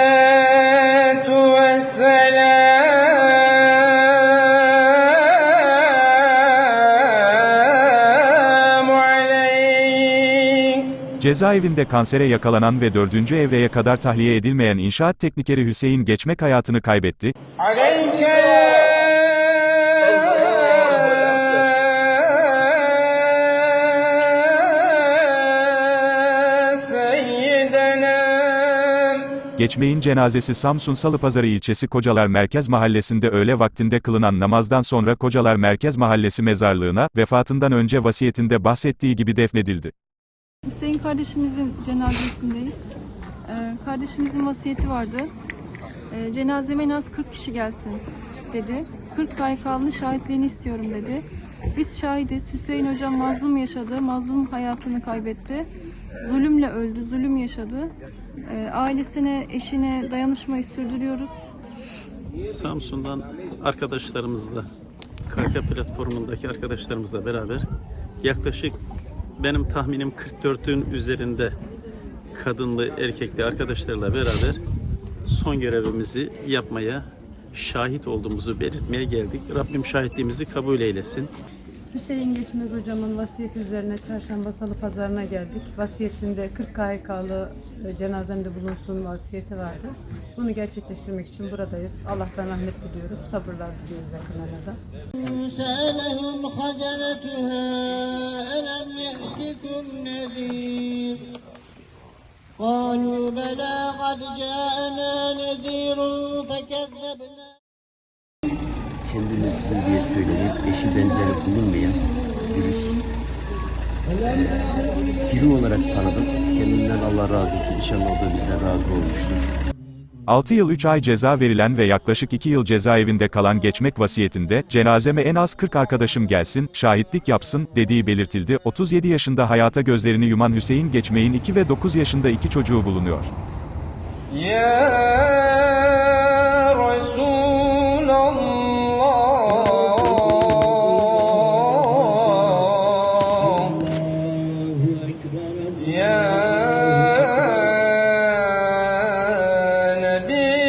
الصلاة والسلام عليك Cezaevinde kansere yakalanan ve 4. evreye kadar tahliye edilmeyen inşaat teknikeri Hüseyin Geçmek hayatını kaybetti. عليك Geçmek'in cenazesi Samsun Salıpazarı ilçesi Kocalar Merkez Mahallesi'nde öğle vaktinde kılınan namazdan sonra Kocalar Merkez Mahallesi mezarlığına, vefatından önce vasiyetinde bahsettiği gibi defnedildi. Hüseyin kardeşimizin cenazesindeyiz. Ee, kardeşimizin vasiyeti vardı. Ee, cenazeme en az 40 kişi gelsin dedi. 40 KYK'lının şahitliğini istiyorum dedi. Biz şahidiz. Hüseyin hocam mazlum yaşadı. Mazlum hayatını kaybetti. Zulümle öldü. Zulüm yaşadı. Ee, ailesine, eşine dayanışmayı sürdürüyoruz. Samsun'dan arkadaşlarımızla, KK platformundaki arkadaşlarımızla beraber yaklaşık benim tahminim 44'ün üzerinde kadınlı, erkekli arkadaşlarla beraber son görevimizi yapmaya şahit olduğumuzu belirtmeye geldik. Rabbim şahitliğimizi kabul eylesin. Hüseyin Geçmez hocamın vasiyeti üzerine çarşamba salı pazarına geldik. Vasiyetinde 40 KHK'lı e, cenazemde bulunsun vasiyeti vardı. Bunu gerçekleştirmek için buradayız. Allah'tan rahmet diliyoruz. Sabırlar diliyoruz yakınlarına da. سألهم خزنتها ألم يأتكم نذير قالوا بلى قد جاءنا نذير فكذبنا kendini kızım diye söyleyip eşi benzeri bulunmayan dürüst biri olarak tanıdım. Kendinden Allah razı olsun. İnşallah o da bizden razı olmuştur. 6 yıl 3 ay ceza verilen ve yaklaşık 2 yıl cezaevinde kalan Geçmek vasiyetinde, cenazeme en az 40 arkadaşım gelsin, şahitlik yapsın, dediği belirtildi. 37 yaşında hayata gözlerini yuman Hüseyin Geçmek'in 2 ve 9 yaşında iki çocuğu bulunuyor. يا يا نبي